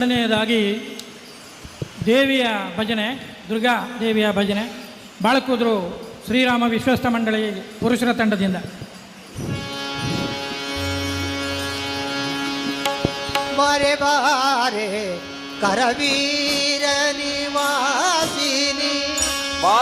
ಎರಡನೆಯದಾಗಿ ದೇವಿಯ ಭಜನೆ ದುರ್ಗಾ ದೇವಿಯ ಭಜನೆ ಬಾಳಕೂದರು ಶ್ರೀರಾಮ ವಿಶ್ವಸ್ತ ಮಂಡಳಿ ಪುರುಷರ ತಂಡದಿಂದ. ಬಾರೆ ಬಾರೆ ಕರವೀರ ನಿವಾಸಿನಿ. ಬಾ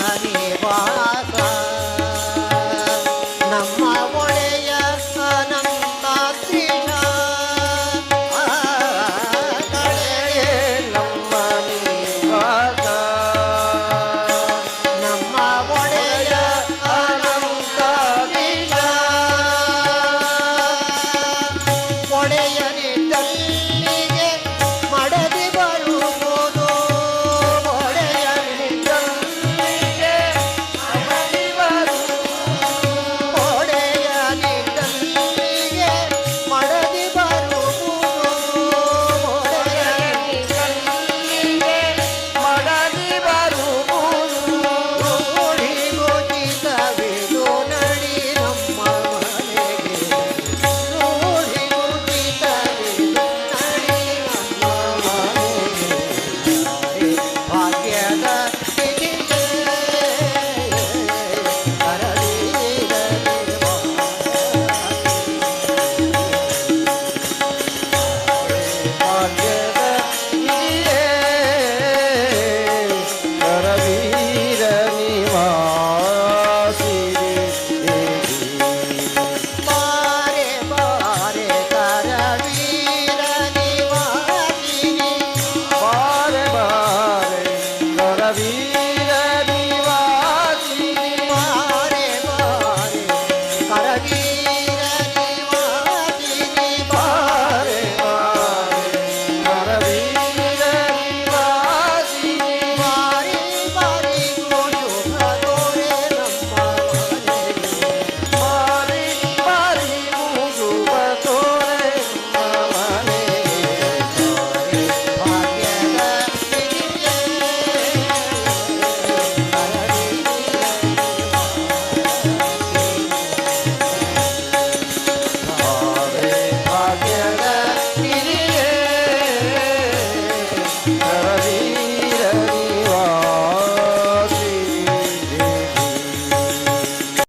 María.